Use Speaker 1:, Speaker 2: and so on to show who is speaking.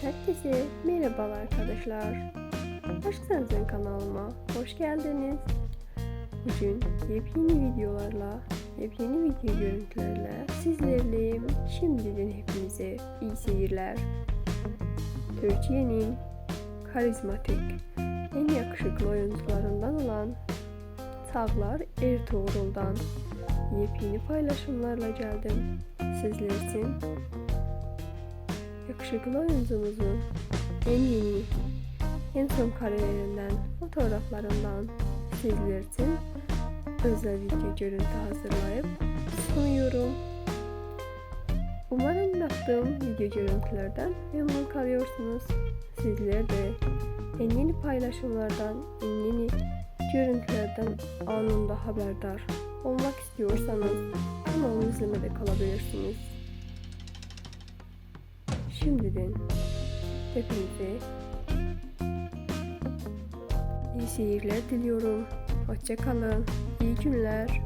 Speaker 1: Herkese merhabalar arkadaşlar. Aşk Sensin kanalıma hoş geldiniz. Bugün yepyeni videolarla, yepyeni video görüntülerle sizlerleyim. Şimdiden hepinize iyi seyirler. Türkiye'nin karizmatik, en yakışıklı oyuncularından olan Tağlar Ertuğrul'dan yepyeni paylaşımlarla geldim. Sizler için yakışıklı oyuncumuzun en yeni, en son kariyerinden, fotoğraflarından sizler için özel video görüntü hazırlayıp sunuyorum. Umarım yaptığım video görüntülerden memnun kalıyorsunuz. Sizler de en yeni paylaşımlardan, en yeni görüntülerden anında haberdar olmak istiyorsanız kanalımı izlemede kalabilirsiniz. Şimdiden hepinize iyi seyirler diliyorum. Hoşçakalın. İyi günler.